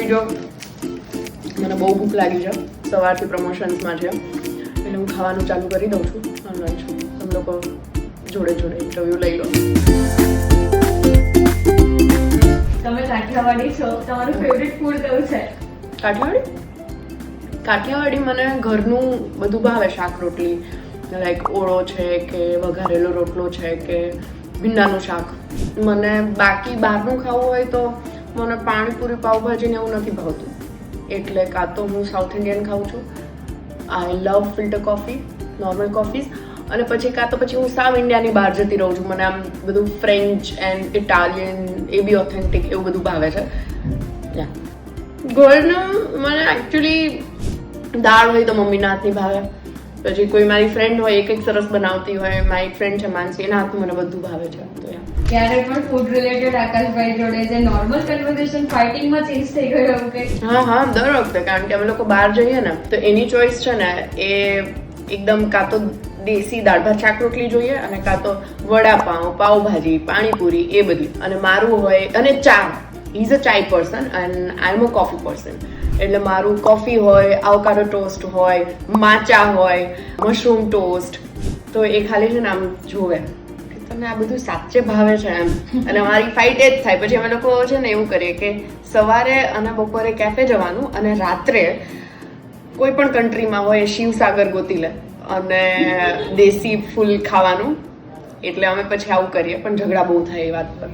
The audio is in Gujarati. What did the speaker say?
જો મને બહુ ભૂખ લાગી છે. સવારથી પ્રમોશન્સમાં છે. એટલે હું ખાવાનું ચાલુ કરી દઉં છું. લંચ તમે લોકો જોડે જોડે ઇન્ટરવ્યૂ લઈ લો. તમે કાઠિયાવાડી છો. તમારું ફેવરિટ ફૂડ કયું છે? કાઠિયાવાડી? કાઠિયાવાડી મને ઘરનું બધું ભાવે. શાક રોટલી લાઈક ઓળો છે કે વઘારેલો રોટલો છે કે ભીંડાનું શાક. મને બાકી બહારનું ખાવું હોય તો મને પાણીપુરી પાઉભાજીને એવું નથી ભાવતું. એટલે કાં તો હું સાઉથ ઇન્ડિયન ખાઉં છું. I love filter coffee normal coffees અને પછી કાં તો પછી હું સાઉથ ઇન્ડિયાની બહાર જતી રહું છું. મને આમ બધું ફ્રેન્ચ એન્ડ ઇટાલિયન એ બી ઓથેન્ટિક એવું બધું ભાવે છે. ગોળનું મને એકચ્યુઅલી દાળ હોય તો મમ્મીના હાથની ભાવે. પછી કોઈ મારી ફ્રેન્ડ હોય એક એક સરસ બનાવતી હોય મારી ફ્રેન્ડ છે માનસી એના હાથનું મને બધું ભાવે છે. તો ક્યારે પણ ફૂડ રિલેટેડ આકાશભાઈ જોડે જે નોર્મલ કન્વર્ઝેશન ફાઇટિંગમાં ચેન્જ થઈ ગયું એવું કંઈ હા હા દર વખતે. કારણ કે અમે લોકો બહાર જઈએ ને તો એની ચોઈસ છે ને એ એકદમ કાં તો દેશી દાળ ભાત શાક રોટલી જોઈએ અને કાં તો વડાપાઉં પાઉભાજી પાણીપુરી એ બધી. અને મારું હોય અને ચા. Is a chai person and I am a coffee person એટલે મારું કોફી હોય આવકારો ટોસ્ટ હોય માચા હોય મશરૂમ ટોસ્ટ તો એ ખાલી છે ને આમ જોવે. તમને આ બધું સાચે ભાવે છે એમ. અને અમારી ફાઇટ એ જ થાય. પછી અમે લોકો છે ને એવું કરીએ કે સવારે અને બપોરે કેફે જવાનું અને રાત્રે કોઈ પણ કન્ટ્રીમાં હોય શિવસાગર ગોતી લે અને દેશી ફૂલ ખાવાનું. એટલે અમે પછી આવું કરીએ. પણ ઝઘડા બહુ થાય એ વાત પર.